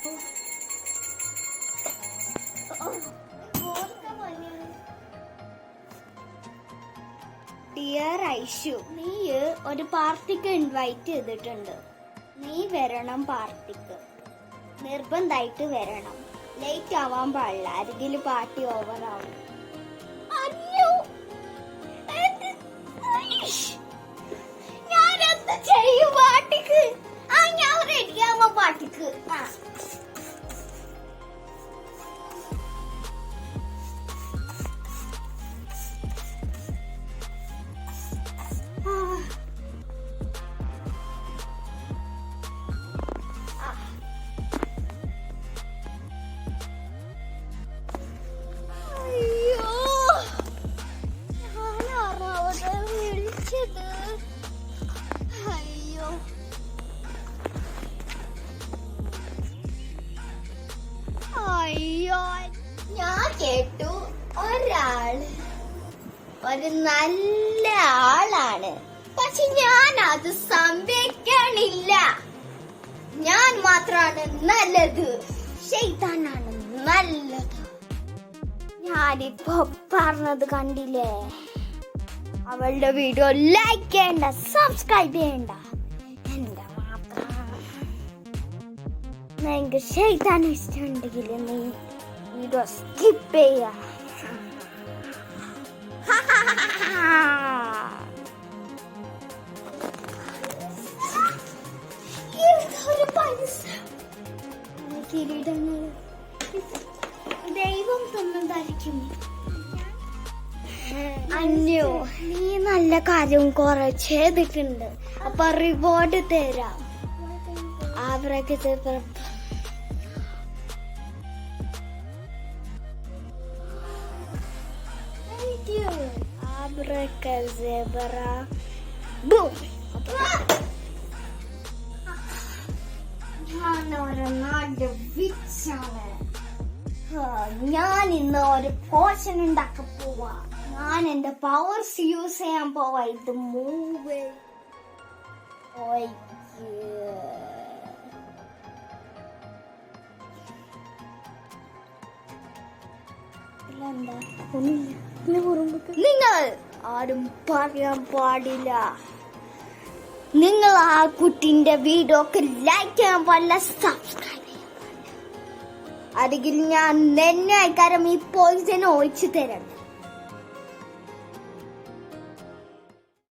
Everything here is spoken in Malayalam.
ഡിയർ ഐഷു നീ ഒരു പാർട്ടിക്ക് ഇൻവൈറ്റ് ചെയ്തിട്ടുണ്ട്. നീ വരണം പാർട്ടിക്ക്. നിർബന്ധമായിട്ട് വരണം. ലേറ്റ് ആവാൻ പാടില്ല. അരികിൽ പാർട്ടി ഓവർ ആവും. ഒരാൾ ഒരു നല്ല ആളാണ്. പക്ഷെ ഞാൻ അത് സംഭവിക്കണില്ല ഞാൻ മാത്രാണ് നല്ലത്. ഷെയ്താനാണ് നല്ലത്. ഞാനിപ്പോ പറഞ്ഞത് കണ്ടില്ലേ? അവളുടെ വീഡിയോ ലൈക്ക് ചെയ്യണ്ട സബ്സ്ക്രൈബ് ചെയ്യണ്ട. എന്റെ മാത്രം. ഇഷ്ടമുണ്ടെങ്കിൽ നീ വീഡിയോ സ്കിപ്പ് ചെയ്യാ കിരീടങ്ങൾ ദൈവം തന്നതായിരിക്കും അന്യോ നീ നല്ല കാര്യം കുറെ അപ്പൊ റിവാർഡ് തരാം. അവരൊക്കെ Abracadabra. Абракадабра. Бум! ഞാൻ ഇന്ന് ഒരു പോഷൻ ഉണ്ടാക്കാൻ പോവാ ഞാൻ എന്റെ പവേഴ്സ് യൂസ് ചെയ്യാൻ പോവാ ഇത് മൂവ് നിങ്ങൾ ആരും പറയാൻ പാടില്ല. നിങ്ങൾ ആ കുട്ടിന്റെ വീഡിയോ ഒക്കെ ലൈക്ക് ചെയ്യാൻ പാടില്ല സബ്സ്ക്രൈബ് ചെയ്യാൻ പാടില്ല. അരികിൽ ഞാൻ തന്നെ ആയിക്കാരം ഈ പോയിസനെ ഒഴിച്ചു തരാം.